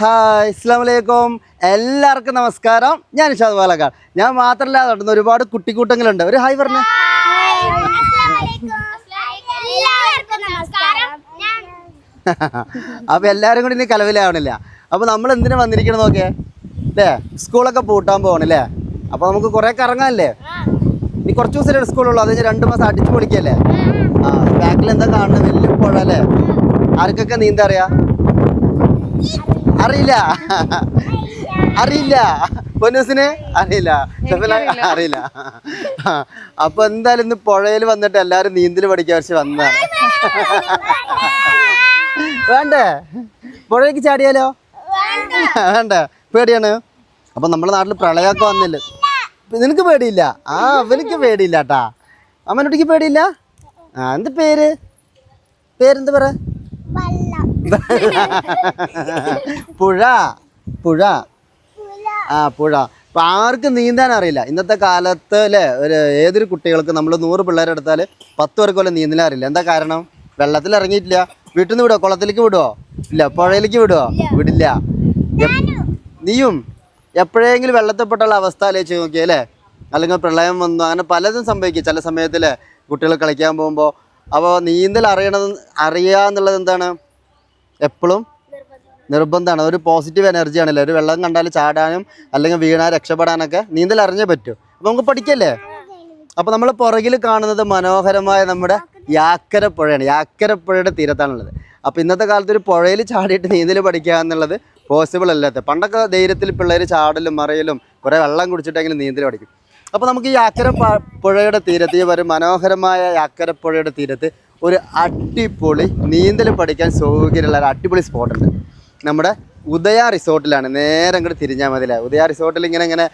Hi ഇസ്ലാം വലൈക്കും എല്ലാവർക്കും നമസ്കാരം. ഞാൻ ഇഷാദ് പാലക്കാട്. ഞാൻ മാത്രമല്ല നടന്ന ഒരുപാട് കുട്ടിക്കൂട്ടങ്ങളുണ്ട്. ഒരു ഹായ് പറഞ്ഞു. അപ്പോൾ എല്ലാവരും കൂടി ഇനി കലവിലാവണില്ല അപ്പോൾ നമ്മൾ എന്തിനാ വന്നിരിക്കണം നോക്കെ അല്ലേ സ്കൂളൊക്കെ പൂട്ടാൻ പോകണല്ലേ അപ്പോൾ നമുക്ക് കുറേ കറങ്ങാനല്ലേ ഇനി കുറച്ച് ദിവസം സ്കൂളുള്ളൂ. അത് കഴിഞ്ഞ് രണ്ട് മാസം അടിച്ചു പൊളിക്കല്ലേ? ആ ബാക്കിൽ എന്താ കാണുന്നത്? വലിയ പുഴ അല്ലേ? ആർക്കൊക്കെ നീന്താ അറിയാ? അറിയില്ല. അറിയില്ല. പൊന്നൂസിന്? അറിയില്ല. സഫല അറിയില്ല. അപ്പൊ എന്തായാലും ഇന്ന് പുഴയിൽ വന്നിട്ട് എല്ലാരും നീന്തൽ പഠിക്കാൻ വെച്ച് വന്നതാണ്. വേണ്ടേ? പുഴയ്ക്ക് ചാടിയാലോ? വേണ്ട. പേടിയാണ്. അപ്പൊ നമ്മുടെ നാട്ടിൽ പ്രളയമൊക്കെ വന്നില്ല? നിനക്ക് പേടിയില്ല? ആ അവനിക്ക് പേടിയില്ല കേട്ടാ അമ്മനോട്ടിക്ക് പേടിയില്ല? ആ എന്ത് പേര്? പേരെന്ത് പറ? പുഴ പുഴ. ആ പുഴ. അപ്പൊ ആർക്കും നീന്താൻ അറിയില്ല. ഇന്നത്തെ കാലത്ത് അല്ലേ ഒരു ഏതൊരു കുട്ടികൾക്ക് നമ്മൾ നൂറ് പിള്ളേരെ എടുത്താൽ പത്ത് പേർക്ക് പോലും നീന്തലാൻ അറിയില്ല. എന്താ കാരണം? വെള്ളത്തിൽ ഇറങ്ങിയിട്ടില്ല. വീട്ടിൽ നിന്ന് വിടുവോ? കുളത്തിലേക്ക് വിടുവോ? ഇല്ല. പുഴയിലേക്ക് വിടുവോ? വിടില്ല. നീയും എപ്പോഴെങ്കിലും വെള്ളത്തിൽപ്പെട്ടുള്ള അവസ്ഥ ആലോചിച്ച് നോക്കിയല്ലേ അല്ലെങ്കിൽ പ്രളയം വന്നു അങ്ങനെ പലതും സംഭവിക്കും. ചില സമയത്തിൽ കുട്ടികൾ കളിക്കാൻ പോകുമ്പോൾ അപ്പോൾ നീന്തൽ അറിയണത് അറിയാന്നുള്ളത് എന്താണ്? എപ്പോഴും നിർബന്ധമാണ്. ഒരു പോസിറ്റീവ് എനർജി ആണല്ലോ? ഒരു വെള്ളം കണ്ടാൽ ചാടാനും അല്ലെങ്കിൽ വീണാൽ രക്ഷപ്പെടാനൊക്കെ നീന്തൽ അറിഞ്ഞേ പറ്റൂ. അപ്പോൾ നമുക്ക് പഠിക്കല്ലേ? അപ്പോൾ നമ്മൾ പുറകിൽ കാണുന്നത് മനോഹരമായ നമ്മുടെ യാക്കര പുഴയാണ് യാക്കര പുഴയുടെ തീരത്താണുള്ളത്. അപ്പോൾ ഇന്നത്തെ കാലത്ത് ഒരു പുഴയിൽ ചാടിയിട്ട് നീന്തൽ പഠിക്കുക എന്നുള്ളത് പോസിബിൾ അല്ലാത്ത. പണ്ടൊക്കെ ധൈര്യത്തിൽ പിള്ളേർ ചാടലും മറയലും കുറേ വെള്ളം കുടിച്ചിട്ടെങ്കിലും നീന്തൽ പഠിക്കും. അപ്പോൾ നമുക്ക് ഈ യാക്കര പുഴയുടെ തീരത്ത് ഈ ഒരു മനോഹരമായ യാക്കര പുഴയുടെ തീരത്ത് ഒരു അടിപൊളി നീന്തൽ പഠിക്കാൻ സൗകര്യമുള്ള ഒരു അടിപൊളി സ്പോട്ടുണ്ട് നമ്മുടെ ഉദയ റിസോർട്ടിലാണ്. നേരെ അങ്ങോട്ട് തിരിഞ്ഞാൽ മതി അല്ലേ? ഉദയ റിസോർട്ടിൽ ഇങ്ങനെ ഇങ്ങനെ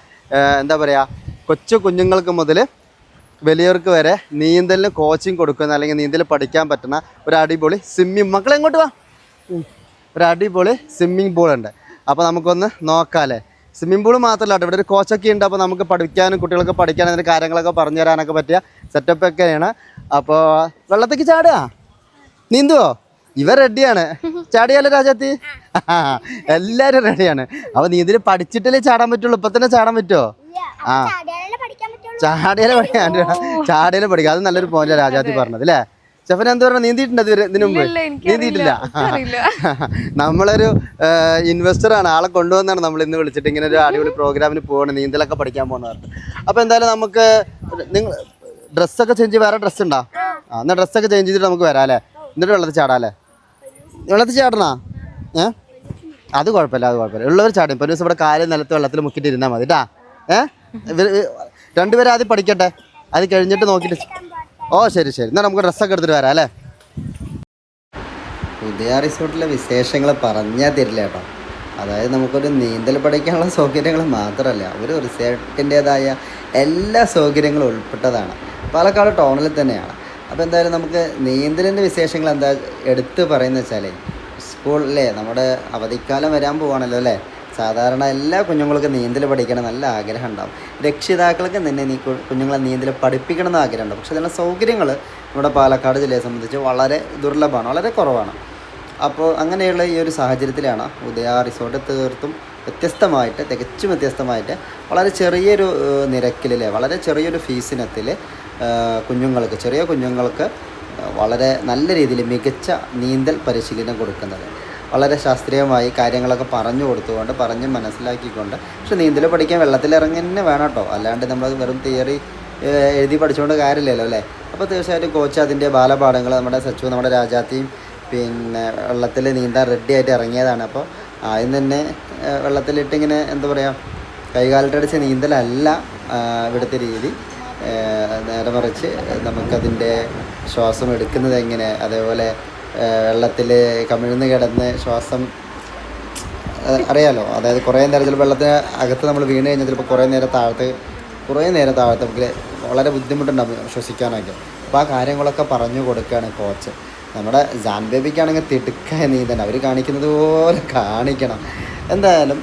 എന്താ പറയുക കൊച്ചു കുഞ്ഞുങ്ങൾക്ക് മുതൽ വലിയവർക്ക് വരെ നീന്തലിന് കോച്ചിങ് കൊടുക്കുന്ന അല്ലെങ്കിൽ നീന്തൽ പഠിക്കാൻ പറ്റുന്ന ഒരു അടിപൊളി സ്വിമ്മിങ് മക്കളെങ്ങോട്ട് വാ. ഒരു അടിപൊളി സ്വിമ്മിങ് പൂൾ ഉണ്ട്. അപ്പോൾ നമുക്കൊന്ന് നോക്കാമല്ലേ സ്വിമ്മിംഗ് പൂൾ മാത്രമല്ല കേട്ടോ. ഇവിടെ ഒരു കോച്ചൊക്കെ ഉണ്ട്. അപ്പോൾ നമുക്ക് പഠിക്കാനും കുട്ടികൾക്ക് പഠിക്കാനും അതിന്റെ കാര്യങ്ങളൊക്കെ പറഞ്ഞു തരാനൊക്കെ പറ്റിയ സെറ്റപ്പ് ഒക്കെയാണ് അപ്പോൾ വെള്ളത്തേക്ക് ചാടുക? നീന്തുവോ? ഇവ റെഡിയാണ് ചാടിയാലോ രാജാത്തി? എല്ലാവരും റെഡിയാണ് അപ്പോൾ നീന്തൽ പഠിച്ചിട്ടല്ലേ ചാടാൻ പറ്റുള്ളൂ? ഇപ്പം തന്നെ ചാടാൻ പറ്റുമോ ആ. പഠിക്കാൻ ചാടിയാലേ പഠിക്കാൻ ചാടിയാലേ പഠിക്കാം അത് നല്ലൊരു പോയിന്റ് രാജാത്തി പറഞ്ഞത് അല്ലേ? ഷെഫൻ എന്താ പറഞ്ഞ നീന്തിയിട്ടുണ്ട് ഇതിനു മുമ്പ്. നീന്തിയിട്ടില്ല. നമ്മളൊരു ഇൻവെസ്റ്റർ ആണ്. ആളെ കൊണ്ടുവന്നാണ് നമ്മൾ ഇന്ന് വിളിച്ചിട്ട് ഇങ്ങനെ ഒരു അടിപൊളി പ്രോഗ്രാമിന് പോകണം നീന്തലൊക്കെ പഠിക്കാൻ പോകുന്നവർക്ക് അപ്പൊ എന്തായാലും നമുക്ക് നിങ്ങൾ ഡ്രസ്സൊക്കെ ചേഞ്ച് വേറെ ഡ്രസ്സ് ഉണ്ടോ? ആ എന്നാൽ ഡ്രസ്സൊക്കെ ചേഞ്ച് ചെയ്തിട്ട് നമുക്ക് വരാം അല്ലേ? എന്നിട്ട് വെള്ളത്തിൽ ചാടാം അല്ലേ? വെള്ളത്തിൽ ചാടണോ? ഏ? അത് കുഴപ്പമില്ല അത് കുഴപ്പമില്ല. ഉള്ളവർ ചാടും. ഇപ്പൊ ഒരു ദിവസം ഇവിടെ കാൽ നിലത്ത് വെള്ളത്തിൽ മുക്കിയിട്ട് ഇരുന്നാൽ മതി കേട്ടാ ഏ? രണ്ടുപേരും ആദ്യം പഠിക്കട്ടെ. അത് കഴിഞ്ഞിട്ട് നോക്കിയിട്ട് ഓ ശരി ശരി. എന്നാൽ നമുക്ക് ഡ്രസ്സൊക്കെ എടുത്തിട്ട് വരാം അല്ലേ? ഉദയ റിസോർട്ടിലെ വിശേഷങ്ങൾ പറഞ്ഞാൽ തരില്ല കേട്ടോ. അതായത് നമുക്കൊരു നീന്തൽ പഠിക്കാനുള്ള സൗകര്യങ്ങൾ മാത്രമല്ല ഒരു റിസോർട്ടിന്റെതായ എല്ലാ സൗകര്യങ്ങളും ഉൾപ്പെട്ടതാണ്. പാലക്കാട് ടൗണിൽ തന്നെയാണ്. അപ്പോൾ എന്തായാലും നമുക്ക് നീന്തലിന്റെ വിശേഷങ്ങൾ എന്താ എടുത്ത് പറയുന്നത് വെച്ചാൽ സ്കൂളിലെ നമ്മുടെ അവധിക്കാലം വരാൻ പോവാണല്ലോ അല്ലേ? സാധാരണ എല്ലാ കുഞ്ഞുങ്ങൾക്കും നീന്തൽ പഠിക്കണം നല്ല ആഗ്രഹം ഉണ്ടാവും. രക്ഷിതാക്കൾക്ക് തന്നെ നീ കുഞ്ഞുങ്ങളെ നീന്തൽ പഠിപ്പിക്കണം എന്ന് ആഗ്രഹം ഉണ്ടാവും പക്ഷേ അതിനുള്ള സൗകര്യങ്ങൾ നമ്മുടെ പാലക്കാട് ജില്ലയെ സംബന്ധിച്ച് വളരെ ദുർലഭമാണ് വളരെ കുറവാണ്. അപ്പോൾ അങ്ങനെയുള്ള ഈ ഒരു സാഹചര്യത്തിലാണ് ഉദയ റിസോർട്ട് തീർത്തും വ്യത്യസ്തമായിട്ട് തികച്ചും വ്യത്യസ്തമായിട്ട് വളരെ ചെറിയൊരു നിരക്കിലെ വളരെ ചെറിയൊരു ഫീസിനത്തിൽ കുഞ്ഞുങ്ങൾക്ക് ചെറിയ കുഞ്ഞുങ്ങൾക്ക് വളരെ നല്ല രീതിയിൽ മികച്ച നീന്തൽ പരിശീലനം കൊടുക്കുന്നത്. വളരെ ശാസ്ത്രീയമായി കാര്യങ്ങളൊക്കെ പറഞ്ഞു കൊടുത്തുകൊണ്ട് പറഞ്ഞ് മനസ്സിലാക്കിക്കൊണ്ട്. പക്ഷെ നീന്തൽ പഠിക്കാൻ വെള്ളത്തിലിറങ്ങി തന്നെ വേണം കേട്ടോ. അല്ലാണ്ട് നമ്മൾ വെറും തിയറി എഴുതി പഠിച്ചുകൊണ്ട് കാര്യമില്ലല്ലോ അല്ലേ? അപ്പോൾ തീർച്ചയായിട്ടും കോച്ച് അതിന്റെ ബാലപാഠങ്ങൾ നമ്മുടെ സച്ചു നമ്മുടെ രാജാത്തിയും പിന്നെ വെള്ളത്തിൽ നീന്താൻ റെഡി ആയിട്ട് ഇറങ്ങിയതാണ്. അപ്പോൾ ആദ്യം തന്നെ വെള്ളത്തിലിട്ടിങ്ങനെ എന്താ പറയുക കൈകാലിട്ടടിച്ച് നീന്തലല്ല ഇവിടുത്തെ രീതി. നേരെ മറിച്ച് നമുക്കതിന്റെ ശ്വാസം എടുക്കുന്നത് എങ്ങനെ അതേപോലെ വെള്ളത്തിൽ കമിഴ്ന്ന് കിടന്ന് ശ്വാസം അറിയാലോ? അതായത് കുറേ നേരം ചിലപ്പോൾ വെള്ളത്തിന് അകത്ത് നമ്മൾ വീണ് കഴിഞ്ഞാൽ ചിലപ്പോൾ കുറേ നേരം താഴത്ത് കുറേ നേരം താഴത്ത് നമുക്ക് വളരെ ബുദ്ധിമുട്ടുണ്ടാവും ശ്വസിക്കാനൊക്കെ. അപ്പോൾ ആ കാര്യങ്ങളൊക്കെ പറഞ്ഞു കൊടുക്കുകയാണ് കോച്ച്. നമ്മുടെ ജാൻ ബേബിക്കാണെങ്കിൽ തിടുക്കായ നീന്തൻ അവർ കാണിക്കുന്നത് പോലെ കാണിക്കണം. എന്തായാലും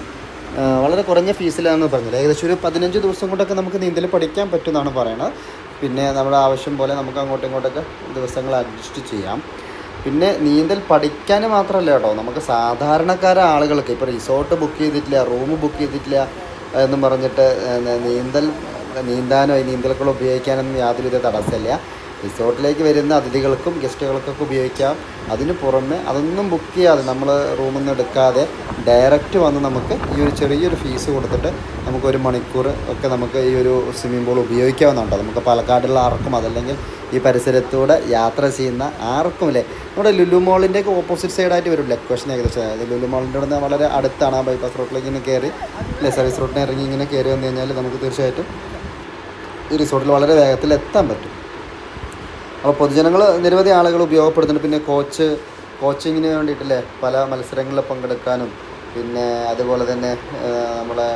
വളരെ കുറഞ്ഞ ഫീസിലാണെന്ന് പറഞ്ഞത് ഏകദേശം ഒരു പതിനഞ്ച് ദിവസം കൊണ്ടൊക്കെ നമുക്ക് നീന്തൽ പഠിക്കാൻ പറ്റുമെന്നാണ് പറയുന്നത് പിന്നെ നമ്മുടെ ആവശ്യം പോലെ നമുക്ക് അങ്ങോട്ടും ഇങ്ങോട്ടൊക്കെ ദിവസങ്ങൾ അഡ്ജസ്റ്റ് ചെയ്യാം. പിന്നെ നീന്തൽ പഠിക്കാൻ മാത്രമല്ല കേട്ടോ. നമുക്ക് സാധാരണക്കാര ആളുകൾക്ക് ഇപ്പോൾ റിസോർട്ട് ബുക്ക് ചെയ്തിട്ടില്ല റൂം ബുക്ക് ചെയ്തിട്ടില്ല എന്നും പറഞ്ഞിട്ട് നീന്തൽ നീന്താനോ ഈ നീന്തൽക്കുളം ഉപയോഗിക്കാനൊന്നും യാതൊരുവിധ തടസ്സമില്ല. റിസോർട്ടിലേക്ക് വരുന്ന അതിഥികൾക്കും ഗസ്റ്റുകൾക്കൊക്കെ ഉപയോഗിക്കാം. അതിന് പുറമെ അതൊന്നും ബുക്ക് ചെയ്യാതെ നമ്മൾ റൂമിൽ നിന്ന് എടുക്കാതെ ഡയറക്റ്റ് വന്ന് നമുക്ക് ഈ ഒരു ചെറിയൊരു ഫീസ് കൊടുത്തിട്ട് നമുക്ക് ഒരു മണിക്കൂർ ഒക്കെ നമുക്ക് ഈ ഒരു സ്വിമ്മിംഗ് പൂൾ ഉപയോഗിക്കാവുന്നതുണ്ട് നമുക്ക് പാലക്കാടുള്ള ആർക്കും അതല്ലെങ്കിൽ ഈ പരിസരത്തൂടെ യാത്ര ചെയ്യുന്ന ആർക്കും അല്ലേ നമ്മുടെ ലുലു മോളിന്റെ ഒക്കെ ഓപ്പോസിറ്റ് സൈഡായിട്ട് വരും ലൊക്കേഷൻ ഏകദേശം. അതായത് ലുലു മോളിന്റെ അവിടെ വളരെ അടുത്താണ് ആ ബൈപ്പാസ് റോഡിലേക്ക് ഇങ്ങനെ കയറി അല്ലെ സർവീസ് റോഡിന് ഇറങ്ങി ഇങ്ങനെ കയറി വന്നു കഴിഞ്ഞാൽ നമുക്ക് തീർച്ചയായിട്ടും ഈ റിസോർട്ടിൽ വളരെ വേഗത്തിൽ എത്താൻ പറ്റും. അപ്പോൾ പൊതുജനങ്ങൾ നിരവധി ആളുകൾ ഉപയോഗപ്പെടുത്തുന്നുണ്ട് പിന്നെ കോച്ച് കോച്ചിങ്ങിന് വേണ്ടിയിട്ടില്ലേ പല മത്സരങ്ങളിൽ പങ്കെടുക്കാനും പിന്നെ അതുപോലെ തന്നെ നമ്മളെ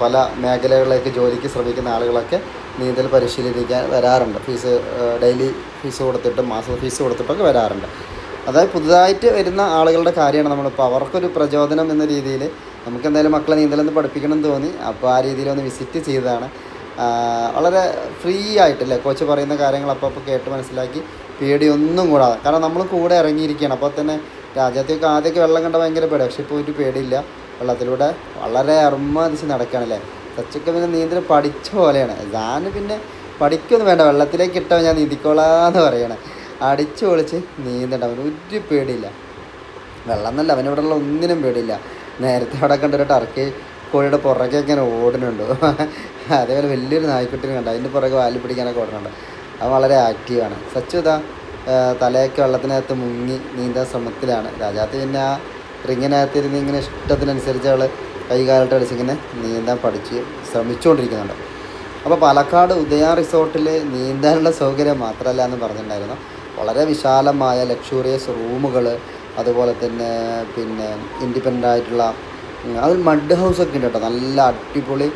പല മേഖലകളിലേക്ക് ജോലിക്ക് ശ്രമിക്കുന്ന ആളുകളൊക്കെ നീന്തൽ പരിശീലിപ്പിക്കാൻ വരാറുണ്ട്. ഫീസ് ഡെയിലി ഫീസ് കൊടുത്തിട്ടും മാസ ഫീസ് കൊടുത്തിട്ടൊക്കെ വരാറുണ്ട്. അതായത് പുതുതായിട്ട് വരുന്ന ആളുകളുടെ കാര്യമാണ് നമ്മളിപ്പോൾ അവർക്കൊരു പ്രചോദനം എന്ന രീതിയിൽ നമുക്ക് എന്തായാലും മക്കളെ നീന്തലൊന്ന് പഠിപ്പിക്കണം എന്ന് തോന്നി. അപ്പോൾ ആ രീതിയിൽ ഒന്ന് വിസിറ്റ് ചെയ്തതാണ്. വളരെ ഫ്രീ ആയിട്ടല്ലേ? കോച്ച് പറയുന്ന കാര്യങ്ങൾ അപ്പോൾ അപ്പോൾ കേട്ട് മനസ്സിലാക്കി പേടിയൊന്നും കൂടാതെ. കാരണം നമ്മൾ കൂടെ ഇറങ്ങിയിരിക്കുകയാണ്. അപ്പോൾ തന്നെ രാജ്യത്തേക്ക് ആദ്യമൊക്കെ വെള്ളം കണ്ട ഭയങ്കര പേടി പക്ഷേ ഇപ്പോൾ ഒരു പേടിയില്ല. വെള്ളത്തിലൂടെ വളരെ അർമ്മതിച്ച് നടക്കുകയാണല്ലേ? സച്ചൊക്കെ പിന്നെ നീന്തൽ പഠിച്ച പോലെയാണ്. ഞാൻ പിന്നെ പഠിക്കൊന്നും വേണ്ട. വെള്ളത്തിലേക്ക് ഇട്ടാൽ ഞാൻ നീന്തിക്കോളാന്ന് പറയണം. അടിച്ചു പൊളിച്ച് നീന്തണ്ട. അവന് ഒരു പേടിയില്ല. വെള്ളം എന്നല്ല അവനിവിടെയുള്ള ഒന്നിനും പേടിയില്ല. നേരത്തെ അവിടെ കണ്ടൊരു ടർക്കി കോഴിയുടെ പുറകെ ഇങ്ങനെ ഓടുന്നുണ്ട്. അതേപോലെ വലിയൊരു നായ്ക്കുട്ടിനെ കണ്ട അതിന്റെ പുറകെ വാലി പിടിക്കാനൊക്കെ ഓടുന്നുണ്ട്. അവൻ വളരെ ആക്റ്റീവാണ് സച്ചു ഇതാ തലയൊക്കെ വെള്ളത്തിനകത്ത് മുങ്ങി നീന്താൻ ശ്രമത്തിലാണ്. രാജാത്ത് പിന്നെ ആ റിങ്ങിനകത്ത് ഇരുന്ന് ഇങ്ങനെ ഇഷ്ടത്തിനനുസരിച്ച് അവൾ കൈകാലിട്ട് അടിച്ച് ഇങ്ങനെ നീന്താൻ പഠിച്ച് ശ്രമിച്ചുകൊണ്ടിരിക്കുന്നുണ്ട് അപ്പോൾ പാലക്കാട് ഉദയ റിസോർട്ടിൽ നീന്താനുള്ള സൗകര്യം മാത്രമല്ല എന്ന് പറഞ്ഞിട്ടുണ്ടായിരുന്നു. വളരെ വിശാലമായ ലക്ഷൂറിയസ് റൂമുകൾ അതുപോലെ തന്നെ പിന്നെ ഇൻഡിപെൻഡന്റ് ആയിട്ടുള്ള അതിൽ മഡ് ഹൗസൊക്കെ ഉണ്ട് കേട്ടോ. നല്ല അടിപൊളി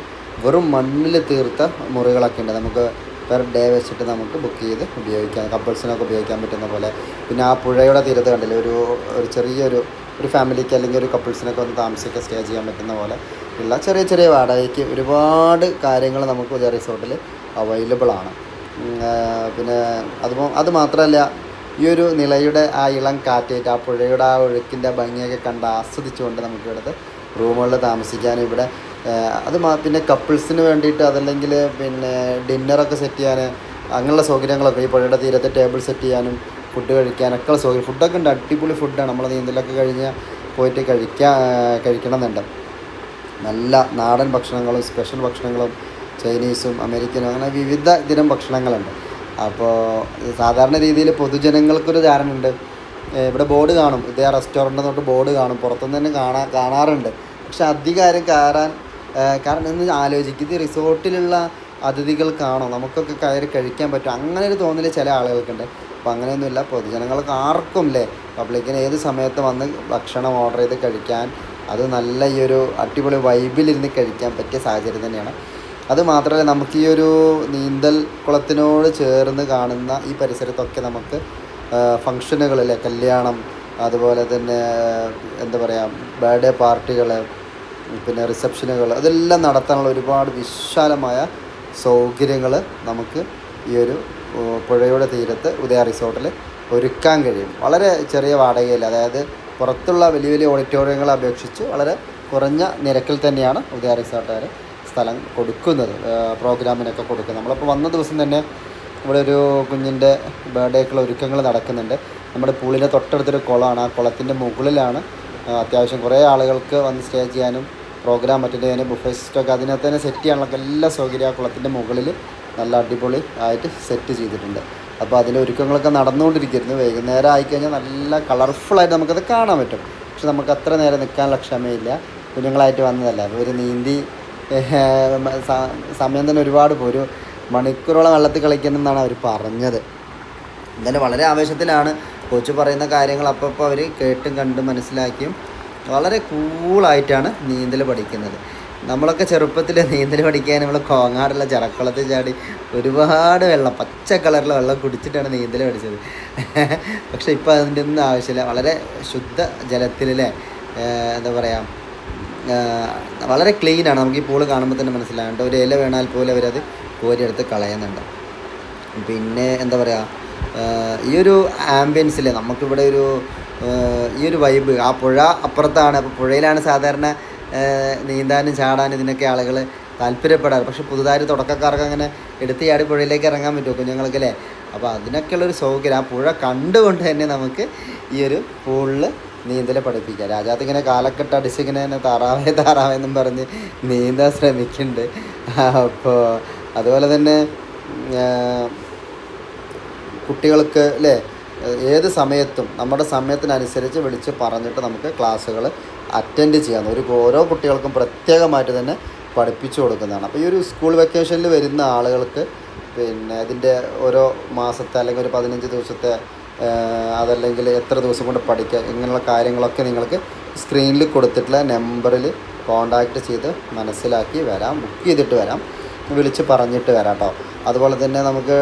വെറും മണ്ണിൽ തീർത്ത മുറികളൊക്കെ ഉണ്ട്. നമുക്ക് പെർ ഡേ വെച്ചിട്ട് നമുക്ക് ബുക്ക് ചെയ്ത് ഉപയോഗിക്കാം. കപ്പിൾസിനൊക്കെ ഉപയോഗിക്കാൻ പറ്റുന്ന പോലെ. പിന്നെ ആ പുഴയുടെ തീരത്ത് കണ്ടില്ലേ? ഒരു ഒരു ചെറിയൊരു ഒരു ഫാമിലിക്ക് അല്ലെങ്കിൽ ഒരു കപ്പിൾസിനൊക്കെ വന്ന് താമസിക്കാൻ സ്റ്റേ ചെയ്യാൻ പറ്റുന്ന പോലെ ഉള്ള ചെറിയ ചെറിയ വാടകയ്ക്ക് ഒരുപാട് കാര്യങ്ങൾ നമുക്ക് ഉദയ റിസോർട്ടിൽ അവൈലബിൾ ആണ്. പിന്നെ അതുപോ അത് മാത്രമല്ല ഈ ഒരു നിലയുടെ ആ ഇളം കാറ്റേറ്റ് ആ പുഴയുടെ ആ ഒഴുക്കിന്റെ ഭംഗിയൊക്കെ കണ്ട് ആസ്വദിച്ചുകൊണ്ട് നമുക്ക് ഇവിടുത്തെ റൂമുകളിൽ താമസിക്കാനും ഇവിടെ അത് പിന്നെ കപ്പിൾസിന് വേണ്ടിയിട്ട് അതല്ലെങ്കിൽ പിന്നെ ഡിന്നറൊക്കെ സെറ്റ് ചെയ്യാൻ അങ്ങനെയുള്ള സൗകര്യങ്ങളൊക്കെ ഈ പുഴയുടെ തീരത്തെ ടേബിൾ സെറ്റ് ചെയ്യാനും ഫുഡ് കഴിക്കാനൊക്കെ സൗകര്യം. ഫുഡൊക്കെ ഉണ്ട്. അടിപൊളി ഫുഡാണ്. നമ്മൾ നീന്തലൊക്കെ കഴിഞ്ഞ് പോയിട്ട് കഴിക്കാൻ കഴിക്കണം എന്നുണ്ട് നല്ല നാടൻ ഭക്ഷണങ്ങളും സ്പെഷ്യൽ ഭക്ഷണങ്ങളും ചൈനീസും അമേരിക്കനും അങ്ങനെ വിവിധ ഇതിനും ഭക്ഷണങ്ങളുണ്ട്. അപ്പോൾ സാധാരണ രീതിയിൽ പൊതുജനങ്ങൾക്കൊരു ധാരണയുണ്ട്. ഇവിടെ ബോർഡ് കാണും. ഇതേ റെസ്റ്റോറന്റ് തൊട്ട് ബോർഡ് കാണും. പുറത്തുനിന്ന് തന്നെ കാണാ കാണാറുണ്ട്. പക്ഷെ അധികാരം കയറാൻ കാരണം എന്ന് ആലോചിക്കും ഇത് റിസോർട്ടിലുള്ള അതിഥികൾക്കാണോ? നമുക്കൊക്കെ കയറി കഴിക്കാൻ പറ്റും. അങ്ങനെ ഒരു തോന്നൽ ചില ആളുകൾക്കുണ്ട്. അപ്പോൾ അങ്ങനെയൊന്നുമില്ല. പൊതുജനങ്ങൾക്ക് ആർക്കും അല്ലേ പബ്ലിക്കിന് ഏത് സമയത്ത് വന്ന് ഭക്ഷണം ഓർഡർ ചെയ്ത് കഴിക്കാൻ അത് നല്ല ഈ ഒരു അടിപൊളി വൈബിലിരുന്ന് കഴിക്കാൻ പറ്റിയ സാഹചര്യം തന്നെയാണ്. അത് മാത്രമല്ല നമുക്ക് ഈ ഒരു നീന്തൽ കുളത്തിനോട് ചേർന്ന് കാണുന്ന ഈ പരിസരത്തൊക്കെ നമുക്ക് ഫങ്ഷനുകളിലെ കല്യാണം അതുപോലെ തന്നെ എന്താ പറയുക ബർത്ത്ഡേ പാർട്ടികൾ പിന്നെ റിസപ്ഷനുകൾ അതെല്ലാം നടത്താനുള്ള ഒരുപാട് വിശാലമായ സൗകര്യങ്ങൾ നമുക്ക് ഈ ഒരു പുഴയുടെ തീരത്ത് ഉദയ റിസോർട്ടിൽ ഒരുക്കാൻ കഴിയും. വളരെ ചെറിയ വാടകയിൽ അതായത് പുറത്തുള്ള വലിയ വലിയ ഓഡിറ്റോറിയങ്ങളെ അപേക്ഷിച്ച് വളരെ കുറഞ്ഞ നിരക്കിൽ തന്നെയാണ് ഉദയ റിസോർട്ടുകാർ സ്ഥലം കൊടുക്കുന്നത് പ്രോഗ്രാമിനൊക്കെ കൊടുക്കുന്നത്. നമ്മളിപ്പോൾ വന്ന ദിവസം തന്നെ ഇവിടെ ഒരു കുഞ്ഞിന്റെ ബർത്ത്ഡേക്കുള്ള ഒരുക്കങ്ങൾ നടക്കുന്നുണ്ട്. നമ്മുടെ പൂളിന്റെ തൊട്ടടുത്തൊരു കുളമാണ്. ആ കുളത്തിന്റെ മുകളിലാണ് അത്യാവശ്യം കുറേ ആളുകൾക്ക് വന്ന് സ്റ്റേ ചെയ്യാനും പ്രോഗ്രാം അറ്റൻഡ് ചെയ്യാനും ബുഫേ സിസ്റ്റമൊക്കെ അതിനകത്ത് തന്നെ സെറ്റ് ചെയ്യാനുള്ള എല്ലാ സൗകര്യം ആ കുളത്തിന്റെ മുകളിൽ നല്ല അടിപൊളി ആയിട്ട് സെറ്റ് ചെയ്തിട്ടുണ്ട്. അപ്പോൾ അതിന്റെ ഒരുക്കങ്ങളൊക്കെ നടന്നുകൊണ്ടിരിക്കുന്നു. വൈകുന്നേരം ആയിക്കഴിഞ്ഞാൽ നല്ല കളർഫുള്ളായിട്ട് നമുക്കത് കാണാൻ പറ്റും. പക്ഷെ നമുക്ക് അത്ര നേരം നിൽക്കാനുള്ള ക്ഷമയില്ല കുഞ്ഞുങ്ങളായിട്ട് വന്നതല്ല. അപ്പോൾ ഒരു നീന്തി സമയം തന്നെ ഒരുപാട് ഒരു മണിക്കൂറോളം വെള്ളത്തിൽ കളിക്കുന്നെന്നാണ് അവർ പറഞ്ഞത്. എന്തായാലും വളരെ ആവേശത്തിലാണ് കോച്ച് പറയുന്ന കാര്യങ്ങൾ അപ്പോൾ അവർ കേട്ടും കണ്ടും മനസ്സിലാക്കിയും വളരെ കൂളായിട്ടാണ് നീന്തൽ പഠിക്കുന്നത്. നമ്മളൊക്കെ ചെറുപ്പത്തിൽ നീന്തൽ പഠിക്കാൻ നമ്മൾ കോങ്ങാടുള്ള ചിറക്കുളത്തിൽ ചാടി ഒരുപാട് വെള്ളം പച്ച കളറിലെ വെള്ളം കുടിച്ചിട്ടാണ് നീന്തൽ പഠിച്ചത്. പക്ഷെ ഇപ്പോൾ അതിന്റെ ഒന്നും ആവശ്യമില്ല. വളരെ ശുദ്ധ ജലത്തിലെ എന്താ പറയുക വളരെ ക്ലീനാണ് നമുക്ക് ഈ പൂൾ കാണുമ്പോൾ തന്നെ മനസ്സിലാകേണ്ട ഒരു ഇല വേണാൽ പോലും അവരത് കോരിയെടുത്ത് കളയുന്നുണ്ട്. പിന്നെ എന്താ പറയുക ഈ ഒരു ആംബിയൻസിൽ നമുക്കിവിടെ ഒരു ഈ ഒരു വൈബ് ആ പുഴ അപ്പുറത്താണ്. അപ്പോൾ പുഴയിലാണ് സാധാരണ നീന്താനും ചാടാനും ഇതിനൊക്കെ ആളുകൾ താല്പര്യപ്പെടാറ്. പക്ഷെ പുതുതായി തുടക്കക്കാർക്ക് അങ്ങനെ എടുത്ത് ചാടി പുഴയിലേക്ക് ഇറങ്ങാൻ പറ്റുമോ കുഞ്ഞുങ്ങൾക്ക് അല്ലേ? അപ്പോൾ അതിനൊക്കെയുള്ളൊരു സൗകര്യം. ആ പുഴ കണ്ടുകൊണ്ട് തന്നെ നമുക്ക് ഈ ഒരു പൂളിൽ നീന്തൽ പഠിപ്പിക്കാം. രാജാത്ത് ഇങ്ങനെ കാലക്കെട്ട് അടിച്ച് ഇങ്ങനെ തന്നെ താറാവേ താറാവെന്നും പറഞ്ഞ് നീന്താൻ ശ്രമിക്കുന്നുണ്ട്. അപ്പോൾ അതുപോലെ തന്നെ കുട്ടികൾക്ക് അല്ലേ? ഏത് സമയത്തും നമ്മുടെ സമയത്തിനനുസരിച്ച് വിളിച്ച് പറഞ്ഞിട്ട് നമുക്ക് ക്ലാസ്സുകൾ അറ്റൻഡ് ചെയ്യാം ഒരു ഓരോ കുട്ടികൾക്കും പ്രത്യേകമായിട്ട് തന്നെ പഠിപ്പിച്ചു കൊടുക്കുന്നതാണ്. അപ്പോൾ ഈ ഒരു സ്കൂൾ വെക്കേഷനിൽ വരുന്ന ആളുകൾക്ക് പിന്നെ ഇതിന്റെ ഓരോ മാസത്തെ അല്ലെങ്കിൽ ഒരു പതിനഞ്ച് ദിവസത്തെ അതല്ലെങ്കിൽ എത്ര ദിവസം കൊണ്ട് പഠിക്കുക ഇങ്ങനെയുള്ള കാര്യങ്ങളൊക്കെ നിങ്ങൾക്ക് സ്ക്രീനിൽ കൊടുത്തിട്ടുള്ള നമ്പറിൽ കോണ്ടാക്ട് ചെയ്ത് മനസ്സിലാക്കി വരാം ബുക്ക് ചെയ്തിട്ട് വരാം വിളിച്ച് പറഞ്ഞിട്ട് വരാം കേട്ടോ അതുപോലെ തന്നെ നമുക്ക്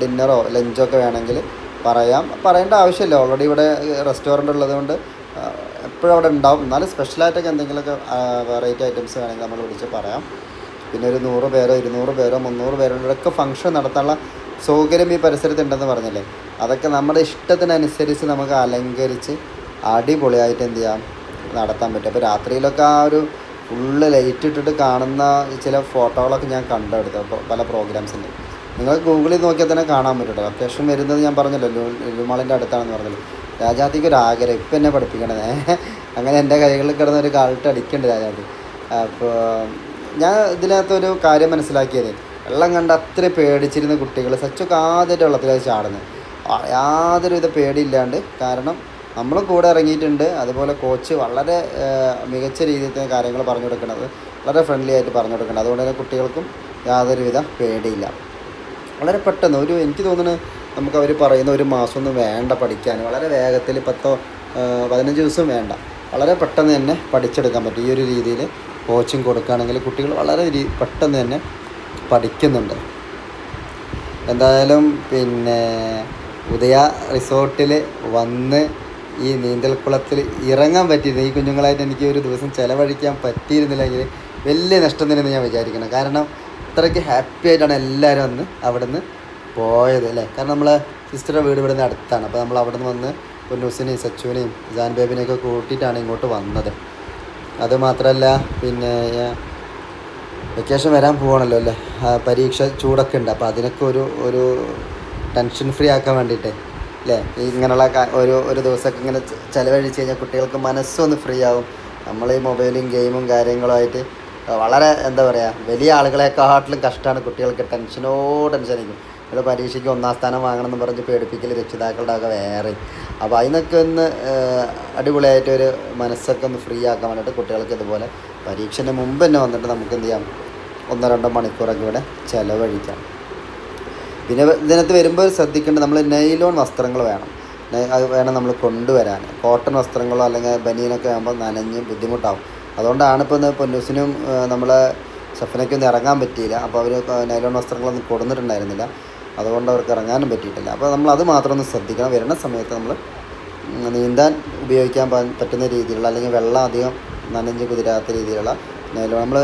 ഡിന്നറോ ലഞ്ചോ ഒക്കെ വേണമെങ്കിൽ പറയാം. പറയേണ്ട ആവശ്യമില്ല. ഓൾറെഡി ഇവിടെ റെസ്റ്റോറന്റ് ഉള്ളതുകൊണ്ട് എപ്പോഴും അവിടെ ഉണ്ടാവും. എന്നാലും സ്പെഷ്യലായിട്ടൊക്കെ എന്തെങ്കിലുമൊക്കെ വെറൈറ്റി ഐറ്റംസ് വേണമെങ്കിൽ നമ്മൾ വിളിച്ച് പറയാം. പിന്നെ ഒരു നൂറ് പേരോ ഇരുന്നൂറ് പേരോ മുന്നൂറ് പേരോ ഇവിടെയൊക്കെ ഫംഗ്ഷൻ നടത്താനുള്ള സൗകര്യം ഈ പരിസരത്ത് ഉണ്ടെന്ന് പറഞ്ഞില്ലേ? അതൊക്കെ നമ്മുടെ ഇഷ്ടത്തിനനുസരിച്ച് നമുക്ക് അലങ്കരിച്ച് അടിപൊളിയായിട്ട് എന്ത് ചെയ്യാം നടത്താൻ പറ്റും. അപ്പോൾ രാത്രിയിലൊക്കെ ആ ഒരു ഫുള്ള് ലൈറ്റ് ഇട്ടിട്ട് കാണുന്ന ചില ഫോട്ടോകളൊക്കെ ഞാൻ കണ്ടെടുത്തു. പല പ്രോഗ്രാംസിന്റെ നിങ്ങൾ ഗൂഗിളിൽ നോക്കിയാൽ തന്നെ കാണാൻ പറ്റും ലൊക്കേഷൻ വരുന്നത് ഞാൻ പറഞ്ഞല്ലോ ലുമാളിന്റെ അടുത്താണെന്ന് പറഞ്ഞല്ലോ. രാജാത്തിക്ക് ഒരു ആഗ്രഹം. ഇപ്പം എന്നെ പഠിപ്പിക്കണത്. അങ്ങനെ എന്റെ കൈകളിൽ കിടന്ന ഒരു കാലിട്ട് അടിക്കുന്നുണ്ട് രാജാത്തി അപ്പോൾ ഞാൻ ഇതിനകത്തൊരു കാര്യം മനസ്സിലാക്കിയത്. വെള്ളം കണ്ട് അത്ര പേടിച്ചിരുന്ന കുട്ടികൾ സച്ചൊക്കെ ആദ്യമായിട്ട് വെള്ളത്തിലേക്ക് ചാടുന്നത്. ആ- യാതൊരു വിധ പേടിയില്ലാണ്ട്. കാരണം നമ്മളും കൂടെ ഇറങ്ങിയിട്ടുണ്ട്. അതുപോലെ കോച്ച് വളരെ മികച്ച രീതിയിൽ കാര്യങ്ങൾ പറഞ്ഞു കൊടുക്കുന്നത്. വളരെ ഫ്രണ്ട്ലി ആയിട്ട് പറഞ്ഞു കൊടുക്കുന്നത്. അതുകൊണ്ട് തന്നെ കുട്ടികൾക്കും യാതൊരുവിധ പേടിയില്ല. വളരെ പെട്ടെന്ന് ഒരു എനിക്ക് തോന്നുന്നു നമുക്ക് അവർ പറയുന്ന ഒരു മാസമൊന്നും വേണ്ട പഠിക്കാൻ. വളരെ വേഗത്തിൽ പത്തോ പതിനഞ്ച് ദിവസം വേണ്ട. വളരെ പെട്ടെന്ന് തന്നെ പഠിച്ചെടുക്കാൻ പറ്റും. ഈ ഒരു രീതിയിൽ കോച്ചിങ് കൊടുക്കുകയാണെങ്കിൽ കുട്ടികൾ വളരെ പെട്ടെന്ന് തന്നെ പഠിക്കുന്നുണ്ട്. എന്തായാലും പിന്നെ ഉദയ റിസോർട്ടിൽ വന്ന് ഈ നീന്തൽക്കുളത്തിൽ ഇറങ്ങാൻ പറ്റിയിരുന്നു. ഈ കുഞ്ഞുങ്ങളായിട്ട് എനിക്ക് ഒരു ദിവസം ചിലവഴിക്കാൻ പറ്റിയിരുന്നില്ലെങ്കിൽ വലിയ നഷ്ടം തന്നെയെന്ന് ഞാൻ വിചാരിക്കണം കാരണം അത്രയ്ക്ക് ഹാപ്പി ആയിട്ടാണ് എല്ലാവരും അന്ന് അവിടെ നിന്ന് പോയത് അല്ലേ കാരണം നമ്മളെ സിസ്റ്ററുടെ വീട് ഇവിടെ നിന്ന് അടുത്താണ്. അപ്പോൾ നമ്മൾ അവിടെ നിന്ന് വന്ന് പൊന്നൂസിനെയും സച്ചുവിനെയും ജാൻ ബേബിനെയൊക്കെ കൂട്ടിയിട്ടാണ് ഇങ്ങോട്ട് വന്നത്. അതുമാത്രമല്ല പിന്നെ വെക്കേഷൻ വരാൻ പോകണമല്ലോ അല്ലേ? പരീക്ഷ ചൂടൊക്കെ ഉണ്ട്. അപ്പോൾ അതിനൊക്കെ ഒരു ഒരു ടെൻഷൻ ഫ്രീ ആക്കാൻ വേണ്ടിയിട്ട് അല്ലേ? ഇങ്ങനെയുള്ള ഒരു ഒരു ദിവസമൊക്കെ ഇങ്ങനെ ചിലവഴിച്ച് കഴിഞ്ഞാൽ കുട്ടികൾക്ക് മനസ്സൊന്ന് ഫ്രീ ആവും. നമ്മൾ ഈ മൊബൈലും ഗെയിമും കാര്യങ്ങളുമായിട്ട് വളരെ എന്താ പറയുക വലിയ ആളുകളെക്കാട്ടിലും കഷ്ടമാണ് കുട്ടികൾക്ക് ടെൻഷനോ ടെൻഷനായിരിക്കും ഇവിടെ പരീക്ഷയ്ക്ക് ഒന്നാം സ്ഥാനം വാങ്ങണം എന്ന് പറഞ്ഞ് പേടിപ്പിക്കൽ രക്ഷിതാക്കളുടെ ഒക്കെ വേറെ. അപ്പോൾ അതിനൊക്കെ ഒന്ന് അടിപൊളിയായിട്ട് ഒരു മനസ്സൊക്കെ ഒന്ന് ഫ്രീ ആക്കാൻ വേണ്ടിയിട്ട് കുട്ടികൾക്ക് ഇതുപോലെ പരീക്ഷന്റെ മുമ്പ് തന്നെ വന്നിട്ട് നമുക്ക് എന്ത് ചെയ്യാം? ഒന്നോ രണ്ടോ മണിക്കൂറൊക്കെ ഇവിടെ ചിലവഴിക്കാം. പിന്നെ ഇതിനകത്ത് വരുമ്പോൾ ശ്രദ്ധിക്കേണ്ടത് നമ്മൾ നൈലോൺ വസ്ത്രങ്ങൾ വേണം. അത് വേണം നമ്മൾ കൊണ്ടുവരാൻ കോട്ടൺ വസ്ത്രങ്ങളോ അല്ലെങ്കിൽ ബനിയനൊക്കെ ആകുമ്പോൾ നനഞ്ഞ് ബുദ്ധിമുട്ടാവും. അതുകൊണ്ടാണ് ഇപ്പോൾ ഇന്ന് പൊന്നൂസിനും നമ്മളെ ഷഫനയ്ക്കൊന്നും ഇറങ്ങാൻ പറ്റിയില്ല. അപ്പോൾ അവർ നൈലോൺ വസ്ത്രങ്ങളൊന്നും കൊടുത്തിട്ടുണ്ടായിരുന്നില്ല അതുകൊണ്ട് അവർക്ക് ഇറങ്ങാനും പറ്റിയിട്ടില്ല. അപ്പോൾ നമ്മൾ അത് മാത്രം ഒന്ന് ശ്രദ്ധിക്കണം. വരുന്ന സമയത്ത് നമ്മൾ നീന്താൻ ഉപയോഗിക്കാൻ പറ്റുന്ന രീതിയിലുള്ള അല്ലെങ്കിൽ വെള്ളം അധികം നനഞ്ഞ് കുതിരാത്ത രീതിയിലുള്ള നമ്മൾ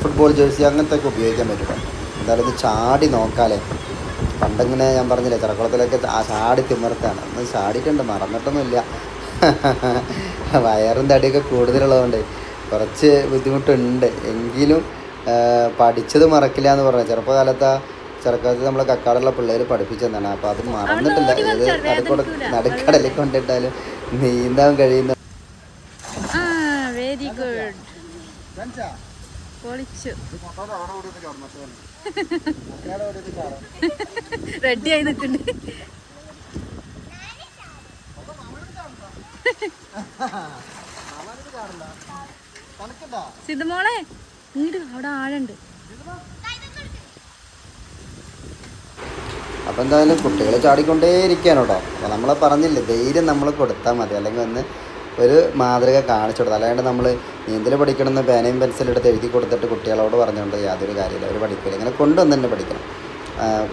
ഫുട്ബോൾ ജേഴ്സി അങ്ങനത്തെ ഒക്കെ ഉപയോഗിക്കാൻ പറ്റും. എന്തായാലും ഒന്ന് ചാടി നോക്കാലേ. പണ്ടിങ്ങനെ ഞാൻ പറഞ്ഞില്ലേ ചെറുക്കുളത്തിലൊക്കെ ചാടി തിമർത്താണ് ഒന്ന് ചാടിയിട്ടുണ്ട് മറന്നിട്ടൊന്നുമില്ല. വയറും തടിയൊക്കെ കൂടുതലുള്ളതുകൊണ്ട് കുറച്ച് ബുദ്ധിമുട്ടുണ്ട്. എങ്കിലും പഠിച്ചത് മറക്കില്ല എന്ന് പറഞ്ഞു ചെറുപ്പകാലത്ത് ആ ചെറുപ്പകാലത്ത് നമ്മളെ കക്കാടുള്ള പിള്ളേർ പഠിപ്പിച്ചെന്നാണ്. അപ്പോൾ അത് മറന്നിട്ടില്ല. ഏത് നടുക്കട നടുക്കടലിൽ കൊണ്ടിട്ടാലും നീന്താൻ കഴിയുന്ന ആ വെരി ഗുഡ് പൊളിച്ചു. റെഡി ആയി നിൽക്കുന്നുണ്ട്. സിദ്ധമോളെ ഇങ്ങോട്ട് അവിടെ ആഴുണ്ട്. അപ്പോൾ എന്തായാലും കുട്ടികൾ ചാടിക്കൊണ്ടേ ഇരിക്കുകയാണ് കേട്ടോ. അപ്പോൾ നമ്മൾ പറഞ്ഞില്ലേ ധൈര്യം നമ്മൾ കൊടുത്താൽ മതി. അല്ലെങ്കിൽ ഒന്ന് ഒരു മാതൃക കാണിച്ചു കൊടുത്താൽ അല്ലാണ്ട് നമ്മൾ നീന്തൽ പഠിക്കണമെന്ന് പേനയും പെൻസിലും എടുത്ത് എഴുതി കൊടുത്തിട്ട് കുട്ടികളോട് പറഞ്ഞുകൊണ്ട് യാതൊരു കാര്യമില്ല. അവർ പഠിക്കില്ല ഇങ്ങനെ കൊണ്ടുവന്ന് തന്നെ പഠിക്കണം.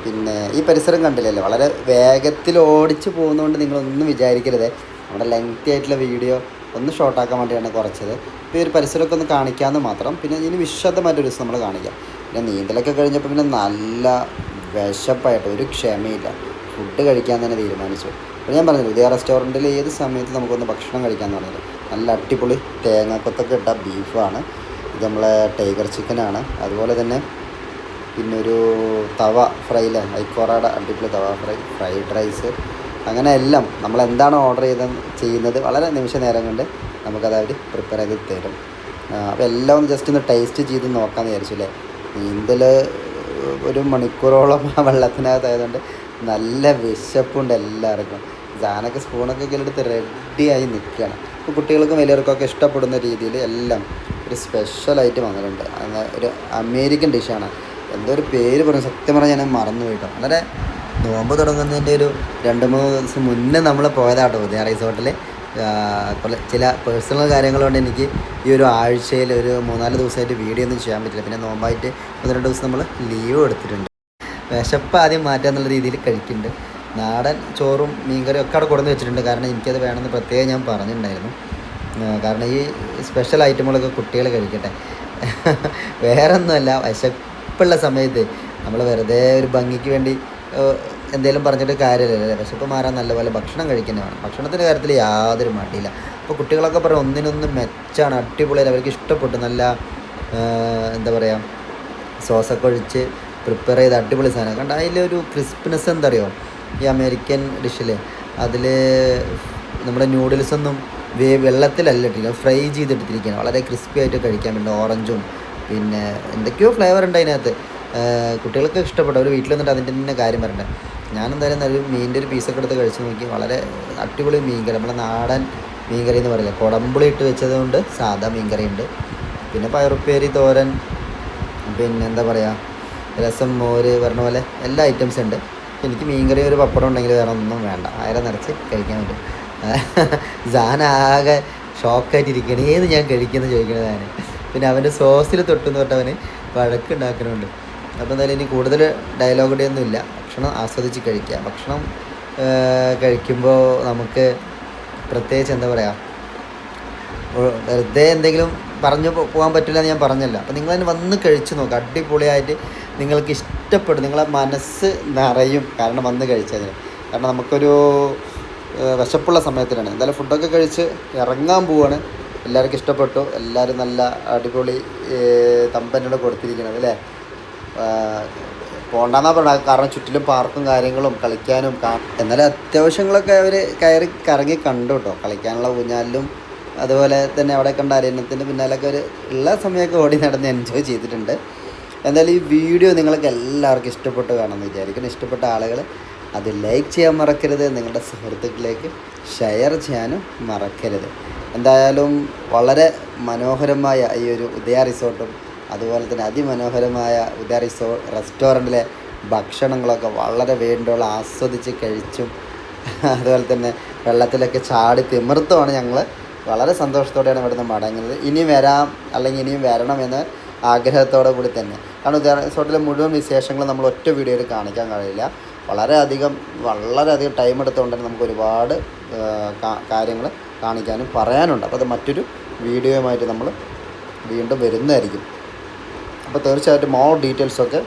പിന്നെ ഈ പരിസരം കണ്ടില്ലല്ലോ? വളരെ വേഗത്തിൽ ഓടിച്ച് പോകുന്നതുകൊണ്ട് നിങ്ങളൊന്നും വിചാരിക്കരുത്. നമ്മുടെ ലെങ്തി ആയിട്ടുള്ള വീഡിയോ ഒന്ന് ഷോർട്ടാക്കാൻ വേണ്ടിയാണ് കുറച്ചത്. ഇപ്പോൾ ഈ ഒരു പരിസരമൊക്കെ ഒന്ന് കാണിക്കാമെന്ന് മാത്രം. പിന്നെ ഇനി വിശദമായിട്ടൊരു ദിവസം നമ്മൾ കാണിക്കാം. പിന്നെ നീന്തലൊക്കെ കഴിഞ്ഞപ്പോൾ പിന്നെ നല്ല വിശപ്പായിട്ട് ഒരു ക്ഷമയില്ല. ഫുഡ് കഴിക്കാൻ തന്നെ തീരുമാനിച്ചു. അപ്പോൾ ഞാൻ പറഞ്ഞില്ല ഉദയ റെസ്റ്റോറന്റിൽ ഏത് സമയത്ത് നമുക്കൊന്ന് ഭക്ഷണം കഴിക്കാമെന്ന് പറഞ്ഞത്? നല്ല അടിപൊളി തേങ്ങാക്കൊത്തൊക്കെ ഇട്ട ബീഫാണ്. ഇത് നമ്മളെ ടൈഗർ ചിക്കനാണ്. അതുപോലെ തന്നെ പിന്നെ ഒരു തവ ഫ്രൈയിലെ ഐക്കോറയുടെ അടിപൊളി തവ ഫ്രൈ ഫ്രൈഡ് റൈസ്. അങ്ങനെ എല്ലാം നമ്മൾ എന്താണ് ഓർഡർ ചെയ്ത ചെയ്യുന്നത് വളരെ നിമിഷ നേരം കൊണ്ട് നമുക്കത് അവർ പ്രിപ്പയർ ചെയ്ത് തരും. അപ്പോൾ എല്ലാം ഒന്ന് ജസ്റ്റ് ഒന്ന് ടേസ്റ്റ് ചെയ്ത് നോക്കാമെന്ന് വിചാരിച്ചു അല്ലേ നീന്തൽ ഒരു മണിക്കൂറോളം ആ വെള്ളത്തിനകത്തായതുകൊണ്ട് നല്ല വിശപ്പുണ്ട് എല്ലാവർക്കും. ജാനൊക്കെ സ്പൂണൊക്കെ കയ്യിലെടുത്ത് റെഡിയായി നിൽക്കുകയാണ്. അപ്പോൾ കുട്ടികൾക്കും വലിയവർക്കൊക്കെ ഇഷ്ടപ്പെടുന്ന രീതിയിൽ എല്ലാം ഒരു സ്പെഷ്യലായിട്ട് വന്നിട്ടുണ്ട്. അത് ഒരു അമേരിക്കൻ ഡിഷാണ് എന്തോ ഒരു പേര് പറഞ്ഞു. സത്യം പറഞ്ഞാൽ ഞാൻ മറന്നു പോയിട്ടോ വളരെ നോമ്പ് തുടങ്ങുന്നതിന്റെ ഒരു രണ്ട് മൂന്ന് ദിവസം മുന്നേ നമ്മൾ പോയതാട്ടോ ഉദയ റിസോർട്ടിൽ ചില പേഴ്സണൽ കാര്യങ്ങൾ കൊണ്ട് എനിക്ക് ഈ ഒരു ആഴ്ചയിൽ ഒരു മൂന്നാൽ ദിവസമായിട്ട് വീഡിയോ ഒന്നും ചെയ്യാൻ പറ്റില്ല. പിന്നെ നോമ്പായിട്ട് ഒന്ന് രണ്ട് ദിവസം നമ്മൾ ലീവ് എടുത്തിട്ടുണ്ട്. വിശപ്പ് ആദ്യം മാറ്റുക എന്നുള്ള രീതിയിൽ കഴിക്കുന്നുണ്ട്. നാടൻ ചോറും മീൻകറിയും ഒക്കെ അവിടെ കൊടുന്ന് വെച്ചിട്ടുണ്ട്. കാരണം എനിക്കത് വേണമെന്ന് പ്രത്യേകം ഞാൻ പറഞ്ഞിട്ടുണ്ടായിരുന്നു. കാരണം ഈ സ്പെഷ്യൽ ഐറ്റമുകളൊക്കെ കുട്ടികൾ കഴിക്കട്ടെ. വേറെ ഒന്നുമല്ല വിശപ്പുള്ള സമയത്ത് നമ്മൾ വെറുതെ ഒരു ഭംഗിക്ക് വേണ്ടി എന്തെങ്കിലും പറഞ്ഞിട്ട് കാര്യമില്ലല്ലേ? വിശപ്പ് മാറാൻ നല്ലപോലെ ഭക്ഷണം കഴിക്കുന്നതാണ്. ഭക്ഷണത്തിന്റെ കാര്യത്തിൽ യാതൊരു മടിയില്ല. അപ്പോൾ കുട്ടികളൊക്കെ പറയും ഒന്നിനൊന്ന് മെച്ചാണ് അടിപൊളിയല്ല അവർക്ക് ഇഷ്ടപ്പെട്ടു. നല്ല എന്താ പറയുക സോസൊക്കെ ഒഴിച്ച് പ്രിപ്പയർ ചെയ്ത അടിപൊളി സാധനം. കണ്ട? അതിലൊരു ക്രിസ്പിനെസ് എന്താ അറിയോ ഈ അമേരിക്കൻ ഡിഷിൽ അതിൽ നമ്മുടെ ന്യൂഡിൽസൊന്നും വേ വെള്ളത്തിലല്ല ഇട്ടിരിക്കുക ഫ്രൈ ചെയ്തിട്ടിരിക്കുകയാണ് വളരെ ക്രിസ്പി ആയിട്ട് കഴിക്കാൻ വേണ്ടി ഓറഞ്ചും പിന്നെ എന്തൊക്കെയോ ഫ്ലേവർ ഉണ്ട് അതിനകത്ത്. കുട്ടികൾക്ക് ഇഷ്ടപ്പെട്ടു. അവർ വീട്ടിൽ വന്നിട്ട് അതിന്റെ തന്നെ കാര്യം പറയണ്ടേ ഞാൻ എന്തായാലും ഒരു മീനിന്റെ ഒരു പീസൊക്കെ എടുത്ത് കഴിച്ച് നോക്കി. വളരെ അടിപൊളി മീൻകറി. നമ്മുടെ നാടൻ മീൻകറി എന്ന് പറയില്ല? കുടമ്പുളി ഇട്ട് വെച്ചത് കൊണ്ട് സാധാ മീൻകറി ഉണ്ട് പിന്നെ പയറുപ്പേരി തോരൻ പിന്നെ എന്താ പറയുക രസം മോര് പറഞ്ഞ പോലെ എല്ലാ ഐറ്റംസ് ഉണ്ട്. എനിക്ക് മീൻകറി ഒരു പപ്പടം ഉണ്ടെങ്കിൽ വേറെ ഒന്നും വേണ്ട. അയല നിറച്ച് കഴിക്കാൻ പറ്റും. ജാൻ ആകെ ഷോക്കായിട്ടിരിക്കുകയാണ് ഏത് ഞാൻ കഴിക്കുന്നത് ചോദിക്കണത് ഞാൻ പിന്നെ അവന്റെ സോസിൽ തൊട്ടെന്ന് അവന് വഴക്കുണ്ടാക്കുന്നുണ്ട് അപ്പോൾ എന്തായാലും ഇനി കൂടുതൽ ഡയലോഗ് ഇല്ല ഭക്ഷണം ആസ്വദിച്ച് കഴിക്കുക. ഭക്ഷണം കഴിക്കുമ്പോൾ നമുക്ക് പ്രത്യേകിച്ച് എന്താ പറയുക വെറുതെ എന്തെങ്കിലും പറഞ്ഞു പോകാൻ പറ്റില്ല എന്ന് ഞാൻ പറഞ്ഞല്ല. അപ്പോൾ തന്നെ വന്ന് കഴിച്ചു നോക്കുക അടിപൊളിയായിട്ട് നിങ്ങൾക്ക് ഇഷ്ടപ്പെടും. നിങ്ങളെ മനസ്സ് നിറയും കാരണം വന്ന് കഴിച്ചതിന്. കാരണം നമുക്കൊരു വിശപ്പുള്ള സമയത്തിനാണ്. എന്തായാലും ഫുഡൊക്കെ കഴിച്ച് ഇറങ്ങാൻ പോവാണ്. എല്ലാവർക്കും ഇഷ്ടപ്പെട്ടു. എല്ലാവരും നല്ല അടിപൊളി തമ്പനോട് കൊടുത്തിരിക്കുന്നത് അല്ലേ? പോണ്ടെന്നാ പറഞ്ഞത് കാരണം ചുറ്റിലും പാർക്കും കാര്യങ്ങളും കളിക്കാനും എന്നാലും അത്യാവശ്യങ്ങളൊക്കെ അവർ കയറി കറങ്ങി കണ്ടു കേട്ടോ. കളിക്കാനുള്ള ഊഞ്ഞാലിലും അതുപോലെ തന്നെ അവിടെ കണ്ട അരണ്യത്തിന്റെ പിന്നാലൊക്കെ ഒരു ഉള്ള സമയമൊക്കെ ഓടി നടന്ന് എൻജോയ് ചെയ്തിട്ടുണ്ട്. എന്തായാലും ഈ വീഡിയോ നിങ്ങൾക്ക് എല്ലാവർക്കും ഇഷ്ടപ്പെട്ട് കാണുമെന്ന് വിചാരിക്കുന്നു. ഇഷ്ടപ്പെട്ട ആളുകൾ അത് ലൈക്ക് ചെയ്യാൻ മറക്കരുത്. നിങ്ങളുടെ സുഹൃത്തുക്കളിലേക്ക് ഷെയർ ചെയ്യാനും മറക്കരുത്. എന്തായാലും വളരെ മനോഹരമായ ഈ ഒരു ഉദയ റിസോർട്ടും അതുപോലെ തന്നെ അതിമനോഹരമായ ഉദയ റിസോ റെസ്റ്റോറന്റിലെ ഭക്ഷണങ്ങളൊക്കെ വളരെ വേണ്ടോളം ആസ്വദിച്ച് കഴിച്ചും അതുപോലെ തന്നെ വെള്ളത്തിലൊക്കെ ചാടി തിമിർത്തുമാണ് ഞങ്ങൾ വളരെ സന്തോഷത്തോടെയാണ് ഇവിടുന്ന് മടങ്ങുന്നത്. ഇനി വരാം അല്ലെങ്കിൽ ഇനിയും വരണമെന്ന് ആഗ്രഹത്തോടെ കൂടി തന്നെ. കാരണം ഉദയ റിസോർട്ടിലെ മുഴുവൻ വിശേഷങ്ങളും നമ്മൾ ഒറ്റ വീഡിയോയിൽ കാണിക്കാൻ കഴിയില്ല. വളരെയധികം വളരെയധികം ടൈം എടുത്തുകൊണ്ട് തന്നെ നമുക്ക് ഒരുപാട് കാര്യങ്ങൾ കാണിക്കാനും പറയാനുണ്ട്. അപ്പോൾ അത് മറ്റൊരു വീഡിയോയുമായിട്ട് നമ്മൾ വീണ്ടും വരുന്നതായിരിക്കും. അപ്പോൾ തീർച്ചയായിട്ടും മോർ ഡീറ്റെയിൽസൊക്കെ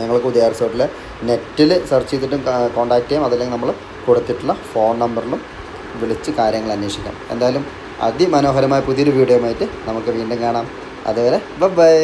നിങ്ങൾക്ക് ഉദയ റിസോർട്ടിൽ നെറ്റിൽ സെർച്ച് ചെയ്തിട്ടും കോൺടാക്റ്റ് ചെയ്യാം. അതല്ലെങ്കിൽ നമ്മൾ കൊടുത്തിട്ടുള്ള ഫോൺ നമ്പറിലും വിളിച്ച് കാര്യങ്ങൾ അന്വേഷിക്കാം. എന്തായാലും അതിമനോഹരമായ പുതിയൊരു വീഡിയോയുമായിട്ട് നമുക്ക് വീണ്ടും കാണാം. അതുവരെ ബൈ